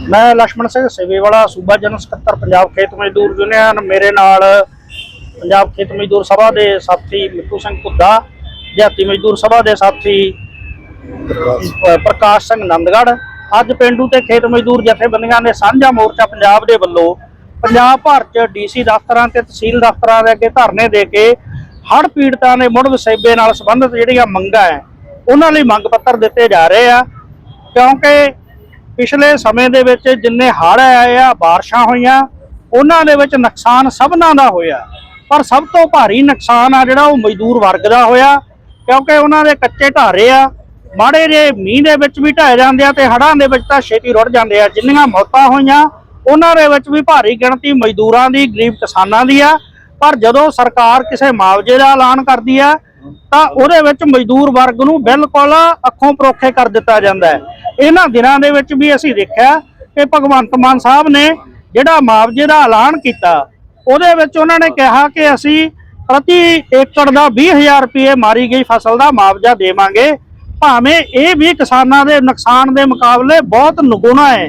ਮੈਂ ਲక్ష్మణ ਸਿੰਘ ਸੇਵੇ ਵਾਲਾ ਸੂਬਾ ਜਨਰਲ ਸਕੱਤਰ, ਪੰਜਾਬ ਖੇਤ ਮਜ਼ਦੂਰ ਯੂਨੀਅਨ, ਮੇਰੇ ਨਾਲ ਪੰਜਾਬ ਖੇਤ ਮਜ਼ਦੂਰ ਸਭਾ ਦੇ ਸਾਥੀ ਮਿੱਟੂ ਸਿੰਘ ਕੁੱਦਾ ਜਾਤੀ ਮਜ਼ਦੂਰ ਸਭਾ ਦੇ ਸਾਥੀ ਪ੍ਰਕਾਸ਼ ਸਿੰਘ ਨੰਦਗੜ ਅੱਜ ਪਿੰਡੂ ਤੇ ਖੇਤ ਮਜ਼ਦੂਰ ਜਥੇਬੰਦੀਆਂ ਦੇ ਸਾਂਝਾ ਮੋਰਚਾ ਪੰਜਾਬ ਦੇ ਵੱਲੋਂ ਪੰਜਾਬ ਭਰ ਚ ਡੀਸੀ ਦਫ਼ਤਰਾਂ ਤੇ ਤਹਿਸੀਲ ਦਫ਼ਤਰਾਂ ਦੇ ਅੱਗੇ ਧਰਨੇ ਦੇ ਕੇ ਹੜ ਪੀੜਤਾਂ ਦੇ ਮੁੜ ਵਸੇਬੇ ਨਾਲ ਸੰਬੰਧਿਤ ਜਿਹੜੀਆਂ ਮੰਗਾਂ ਹੈ, ਉਹਨਾਂ ਲਈ ਮੰਗ ਪੱਤਰ ਦਿੱਤੇ ਜਾ ਰਹੇ ਆ। ਕਿਉਂਕਿ ਪਿਛਲੇ ਸਮੇਂ ਦੇ ਵਿੱਚ ਜਿੰਨੇ ਹੜ੍ਹ ਆਏ ਆ, ਬਾਰਿਸ਼ਾਂ ਹੋਈਆਂ, ਉਹਨਾਂ ਦੇ ਵਿੱਚ ਨੁਕਸਾਨ ਸਭਨਾਂ ਦਾ ਹੋਇਆ। ਪਰ ਸਭ ਤੋਂ ਭਾਰੀ ਨੁਕਸਾਨ ਆ ਜਿਹੜਾ ਉਹ ਮਜ਼ਦੂਰ ਵਰਗ ਦਾ ਹੋਇਆ, ਕਿਉਂਕਿ ਉਹਨਾਂ ਦੇ ਕੱਚੇ ਢਾਰੇ ਆ, ਮਾੜੇ ਜੇ ਮੀਂਹ ਦੇ ਵਿੱਚ ਵੀ ਢਹਿ ਜਾਂਦੇ ਆ ਤੇ ਹੜ੍ਹਾਂ ਦੇ ਵਿੱਚ ਤਾਂ ਛੇਤੀ ਰੁੜ ਜਾਂਦੇ ਆ। ਜਿੰਨੀਆਂ ਮੌਤਾਂ ਹੋਈਆਂ, ਉਹਨਾਂ ਦੇ ਵਿੱਚ ਵੀ ਭਾਰੀ ਗਿਣਤੀ ਮਜ਼ਦੂਰਾਂ ਦੀ, ਗਰੀਬ ਕਿਸਾਨਾਂ ਦੀ ਆ। ਪਰ ਜਦੋਂ ਸਰਕਾਰ ਕਿਸੇ ਮੁਆਵਜ਼ੇ ਦਾ ਐਲਾਨ ਕਰਦੀ ਆ ਤਾਂ ਉਹਦੇ ਵਿੱਚ ਮਜ਼ਦੂਰ ਵਰਗ ਨੂੰ ਬਿਲਕੁਲ ਅੱਖੋਂ ਪਰੋਖੇ ਕਰ ਦਿੱਤਾ ਜਾਂਦਾ ਹੈ। ਇਹਨਾਂ ਦਿਨਾਂ ਦੇ ਵਿੱਚ ਵੀ ਅਸੀਂ ਦੇਖਿਆ ਕਿ ਭਗਵੰਤ ਮਾਨ ਸਾਹਿਬ ਨੇ ਜਿਹੜਾ ਮੁਆਵਜ਼ੇ ਦਾ ਐਲਾਨ ਕੀਤਾ, ਉਹਦੇ ਵਿੱਚ ਉਹਨਾਂ ਨੇ ਕਿਹਾ ਕਿ ਅਸੀਂ ਪ੍ਰਤੀ ਏਕੜ ਦਾ 20000 ਰੁਪਏ ਮਾਰੀ ਗਈ ਫਸਲ ਦਾ ਮੁਆਵਜ਼ਾ ਦੇਵਾਂਗੇ। ਭਾਵੇਂ ਇਹ ਵੀ ਕਿਸਾਨਾਂ ਦੇ ਨੁਕਸਾਨ ਦੇ ਮੁਕਾਬਲੇ ਬਹੁਤ ਨਗੁਣਾ ਹੈ।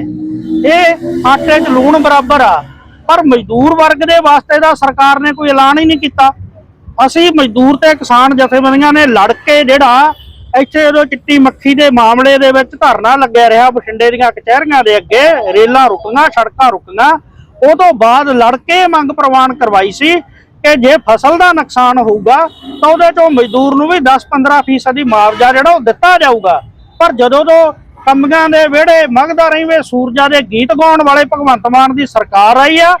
ਇਹ ਆਟੇ 'ਚ ਲੂਣ ਬਰਾਬਰ ਆ, ਪਰ ਮਜ਼ਦੂਰ ਵਰਗ ਦੇ ਵਾਸਤੇ ਦਾ ਸਰਕਾਰ ਨੇ ਕੋਈ ਐਲਾਨ ਹੀ ਨਹੀਂ ਕੀਤਾ। ਅਸੀਂ ਮਜ਼ਦੂਰ ਤੇ ਕਿਸਾਨ ਜਥੇਬੰਦੀਆਂ ਨੇ ਲੜ ਕੇ ਜਿਹੜਾ ਇੱਥੇ ਜਦੋਂ ਚਿੱਟੀ ਮੱਖੀ ਦੇ ਮਾਮਲੇ ਦੇ ਵਿੱਚ ਧਰਨਾ ਲੱਗਿਆ ਰਿਹਾ ਬਠਿੰਡੇ ਦੀਆਂ ਕਚਹਿਰੀਆਂ ਦੇ ਅੱਗੇ, ਰੇਲਾਂ ਰੁਕੀਆਂ, ਸੜਕਾਂ ਰੁਕੀਆਂ। ਉਹ ਤੋਂ ਬਾਅਦ ਲੜ ਕੇ ਮੰਗ ਪ੍ਰਵਾਨ ਕਰਵਾਈ ਸੀ ਕਿ ਜੇ ਫਸਲ ਦਾ ਨੁਕਸਾਨ ਹੋਊਗਾ ਤਾਂ ਉਹਦੇ ਚੋਂ ਮਜ਼ਦੂਰ ਨੂੰ ਵੀ 10-15 ਫੀਸਦੀ ਮੁਆਵਜ਼ਾ ਜਿਹੜਾ ਉਹ ਦਿੱਤਾ ਜਾਊਗਾ। ਪਰ ਜਦੋਂ ਤੋਂ ਕੰਬੀਆਂ ਦੇ ਵਿਹੜੇ ਮੰਗਦਾ ਰਹੀਵੇ, ਸੂਰਜਾ ਦੇ ਗੀਤ ਗਾਉਣ ਵਾਲੇ ਭਗਵੰਤ ਮਾਨ ਦੀ ਸਰਕਾਰ ਆਈ ਆ,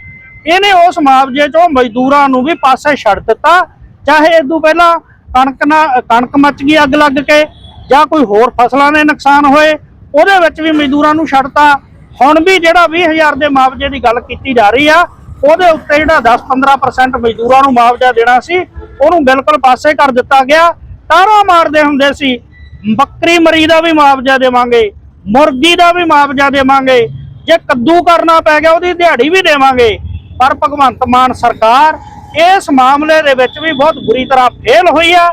ਇਹਨੇ ਉਸ ਮੁਆਵਜ਼ੇ ਚੋਂ ਮਜ਼ਦੂਰਾਂ ਨੂੰ ਵੀ ਪਾਸੇ ਛੱਡ ਦਿੱਤਾ। ਚਾਹੇ ਇਦੋਂ ਪਹਿਲਾਂ ਕਣਕ ਨਾ ਕਣਕ ਮੱਚ ਗਈ ਅੱਗ ਲੱਗ ਕੇ ਜਾਂ ਕੋਈ ਹੋਰ ਫਸਲਾਂ ਦੇ ਨੁਕਸਾਨ ਹੋਏ, ਉਹਦੇ ਵਿੱਚ ਵੀ ਮਜ਼ਦੂਰਾਂ ਨੂੰ ਛੱਡਤਾ। ਹੁਣ ਵੀ ਜਿਹੜਾ 20000 ਦੇ ਮੁਆਵਜ਼ੇ ਦੀ ਗੱਲ ਕੀਤੀ ਜਾ ਰਹੀ ਆ, ਉਹਦੇ ਉੱਤੇ ਜਿਹੜਾ 10-15% ਮਜ਼ਦੂਰਾਂ ਨੂੰ ਮੁਆਵਜ਼ਾ ਦੇਣਾ ਸੀ, ਉਹਨੂੰ ਬਿਲਕੁਲ ਪਾਸੇ ਕਰ ਦਿੱਤਾ ਗਿਆ। ਤਾਰਾ ਮਾਰਦੇ ਹੁੰਦੇ ਸੀ, ਬੱਕਰੀ ਮਰੀ ਦਾ ਵੀ ਮੁਆਵਜ਼ਾ ਦੇਵਾਂਗੇ, ਮੁਰਗੀ ਦਾ ਵੀ ਮੁਆਵਜ਼ਾ ਦੇਵਾਂਗੇ, ਜੇ ਕੱਦੂ ਕਰਨਾ ਪੈ ਗਿਆ ਉਹਦੀ ਦਿਹਾੜੀ ਵੀ ਦੇਵਾਂਗੇ। ਪਰ ਭਗਵੰਤ ਮਾਨ ਸਰਕਾਰ ਇਸ ਮਾਮਲੇ ਦੇ ਵਿੱਚ ਵੀ ਬਹੁਤ ਬੁਰੀ ਤਰ੍ਹਾਂ ਫੇਲ ਹੋਈ ਆ।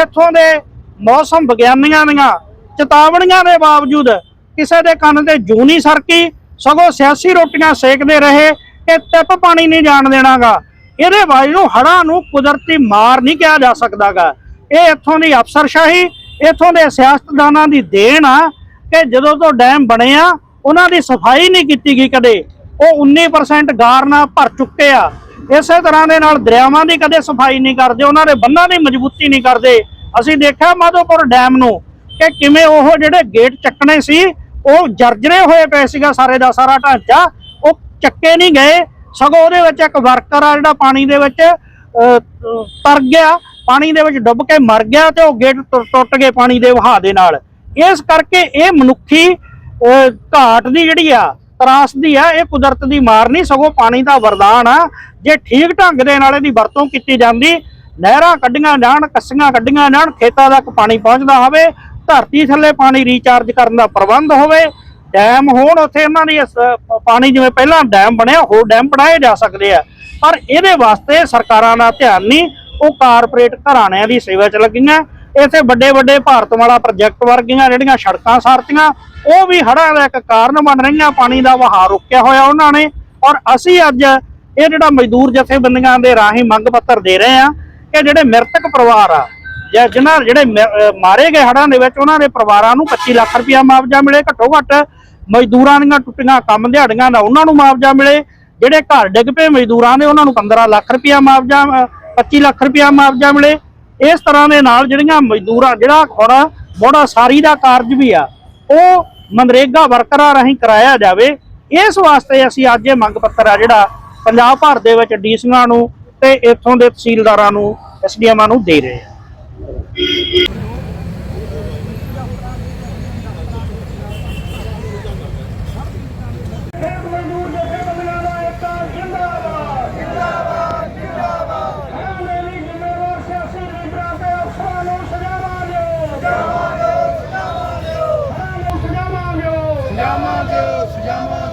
ਇੱਥੋਂ ਦੇ ਮੌਸਮ ਵਿਗਿਆਨੀਆਂ ਦੀਆਂ ਚੇਤਾਵਨੀਆਂ ਦੇ ਬਾਵਜੂਦ ਕਿਸੇ ਦੇ ਕੰਨ ਤੇ ਜੂ ਨਹੀਂ ਸਰਕੀ, ਸਗੋਂ ਸਿਆਸੀ ਰੋਟੀਆਂ ਸੇਕਦੇ ਰਹੇ ਕਿ ਟਿੱਪ ਪਾਣੀ ਨਹੀਂ ਜਾਣ ਦੇਣਾਗਾ। ਇਹਦੇ ਬਾਰੇ ਨੂੰ ਹੜ੍ਹਾਂ ਨੂੰ ਕੁਦਰਤੀ ਮਾਰ ਨਹੀਂ ਕਿਹਾ ਜਾ ਸਕਦਾਗਾ। ਇਹ ਇੱਥੋਂ ਦੀ ਅਫਸਰਸ਼ਾਹੀ, ਇੱਥੋਂ ਦੇ ਸਿਆਸਤਦਾਨਾਂ ਦੀ ਦੇਣ ਆ ਕਿ ਜਦੋਂ ਤੋਂ ਡੈਮ ਬਣੇ ਆ, ਉਹਨਾਂ ਦੀ ਸਫ਼ਾਈ ਨਹੀਂ ਕੀਤੀ ਗਈ ਕਦੇ। ਉਹ 19% ਗਾਰ ਨਾਲ ਭਰ ਚੁੱਕੇ ਆ। ਇਸੇ ਤਰ੍ਹਾਂ ਦੇ ਨਾਲ ਦਰਿਆਵਾਂ ਦੀ ਕਦੇ ਸਫ਼ਾਈ ਨਹੀਂ ਕਰਦੇ, ਉਹਨਾਂ ਦੇ ਬੰਨਾਂ ਦੀ ਮਜ਼ਬੂਤੀ ਨਹੀਂ ਕਰਦੇ। ਅਸੀਂ ਦੇਖਿਆ ਮਾਧੋਪੁਰ ਡੈਮ ਨੂੰ ਕਿ ਕਿਵੇਂ ਉਹ ਜਿਹੜੇ ਗੇਟ ਚੱਕਣੇ ਸੀ, ਉਹ ਜਰਜਰੇ ਹੋਏ ਪਏ ਸੀਗਾ ਸਾਰੇ ਦਾ ਸਾਰਾ ਢਾਂਚਾ, ਉਹ ਚੱਕੇ ਨਹੀਂ ਗਏ। ਸਗੋਂ ਉਹਦੇ ਵਿੱਚ ਇੱਕ ਵਰਕਰ ਆ ਜਿਹੜਾ ਪਾਣੀ ਦੇ ਵਿੱਚ ਤਰ ਗਿਆ, ਪਾਣੀ ਦੇ ਵਿੱਚ ਡੁੱਬ ਕੇ ਮਰ ਗਿਆ ਤੇ ਉਹ ਗੇਟ ਟੁ- ਟੁੱਟ ਗਏ ਪਾਣੀ ਦੇ ਵਹਾਅ ਦੇ ਨਾਲ। ਇਸ ਕਰਕੇ ਇਹ ਮਨੁੱਖੀ ਘਾਟ ਦੀ ਜਿਹੜੀ ਆ ਤਰਾਸਦੀ ਆ, ਇਹ ਕੁਦਰਤ ਦੀ ਮਾਰ ਨਹੀਂ, ਸਗੋਂ ਪਾਣੀ ਦਾ ਵਰਦਾਨ ਆ। ਜੇ ਠੀਕ ਢੰਗ ਦੇ ਨਾਲ ਇਹਦੀ ਵਰਤੋਂ ਕੀਤੀ ਜਾਂਦੀ, ਨਹਿਰਾਂ ਕੱਢੀਆਂ ਜਾਣ, ਕੱਸੀਆਂ ਕੱਢੀਆਂ ਜਾਣ, ਖੇਤਾਂ ਤੱਕ ਪਾਣੀ ਪਹੁੰਚਦਾ ਹੋਵੇ, ਧਰਤੀ ਥੱਲੇ ਪਾਣੀ ਰੀਚਾਰਜ ਕਰਨ ਦਾ ਪ੍ਰਬੰਧ ਹੋਵੇ, ਡੈਮ ਹੋਣ, ਉੱਥੇ ਇਹਨਾਂ ਦੀ ਪਾਣੀ ਜਿਵੇਂ ਪਹਿਲਾਂ ਡੈਮ ਬਣਿਆ, ਹੋਰ ਡੈਮ ਬਣਾਏ ਜਾ ਸਕਦੇ ਆ। ਪਰ ਇਹਦੇ ਵਾਸਤੇ ਸਰਕਾਰਾਂ ਦਾ ਧਿਆਨ ਨਹੀਂ, ਉਹ ਕਾਰਪੋਰੇਟ ਘਰਾਣਿਆਂ ਦੀ ਸੇਵਾ 'ਚ ਲੱਗੀਆਂ। ਇੱਥੇ ਵੱਡੇ ਵੱਡੇ ਭਾਰਤ ਵਾਲਾ ਪ੍ਰੋਜੈਕਟ ਵਰਗੀਆਂ ਜਿਹੜੀਆਂ ਸੜਕਾਂ ਸਾਰਤੀਆਂ ਉਹ ਵੀ ਹੜ੍ਹਾਂ ਦਾ ਇੱਕ ਕਾਰਨ ਬਣ ਰਹੀਆਂ, ਪਾਣੀ ਦਾ ਵਹਾਅ ਰੁਕਿਆ ਹੋਇਆ ਉਹਨਾਂ ਨੇ। ਔਰ ਅਸੀਂ ਅੱਜ ਇਹ ਜਿਹੜਾ ਮਜ਼ਦੂਰ ਜਥੇਬੰਦੀਆਂ ਦੇ ਰਾਹੀਂ ਮੰਗ ਪੱਤਰ ਦੇ ਰਹੇ ਆ ਕਿ ਜਿਹੜੇ ਮ੍ਰਿਤਕ ਪਰਿਵਾਰ ਆ, ਜਾਂ ਜਿਨ੍ਹਾਂ ਜਿਹੜੇ ਮਾਰੇ ਗਏ ਹੜ੍ਹਾਂ ਦੇ ਵਿੱਚ, ਉਹਨਾਂ ਦੇ ਪਰਿਵਾਰਾਂ ਨੂੰ 25 ਲੱਖ ਰੁਪਇਆ ਮੁਆਵਜ਼ਾ ਮਿਲੇ ਘੱਟੋ ਘੱਟ ਮਜ਼ਦੂਰਾਂ ਦੀਆਂ ਟੁੱਟੀਆਂ ਕੰਮ ਦਿਹਾੜੀਆਂ ਦਾ ਉਹਨਾਂ ਨੂੰ ਮੁਆਵਜ਼ਾ ਮਿਲੇ, ਜਿਹੜੇ ਘਰ ਡਿੱਗ ਪਏ ਮਜ਼ਦੂਰਾਂ ਦੇ, ਉਹਨਾਂ ਨੂੰ 15 ਲੱਖ ਰੁਪਇਆ ਮੁਆਵਜ਼ਾ, ਅਹ 25 ਲੱਖ ਰੁਪਇਆ ਮੁਆਵਜ਼ਾ ਮਿਲੇ। ਇਸ ਤਰ੍ਹਾਂ ਦੇ ਨਾਲ ਜਿਹੜੀਆਂ ਮਜ਼ਦੂਰਾਂ, ਜਿਹੜਾ ਹੁਣ ਮੋੜਾ ਸਾਰੀ ਦਾ ਕਾਰਜ ਵੀ ਆ, ਉਹ ਮਨਰੇਗਾ ਵਰਕਰਾਂ ਰਾਹੀਂ ਕਰਾਇਆ ਜਾਵੇ। ਇਸ ਵਾਸਤੇ ਅਸੀਂ ਅੱਜ ਇਹ ਮੰਗ ਪੱਤਰ ਆ ਜਿਹੜਾ ਪੰਜਾਬ ਭਰ ਦੇ ਵਿੱਚ ਡੀਸੀਆਂ ਨੂੰ ਤੇ ਇੱਥੋਂ ਦੇ ਤਹਿਸੀਲਦਾਰਾਂ ਨੂੰ, ਐਸਡੀਐਮਾਂ ਨੂੰ ਦੇ ਰਹੇ ਆ llama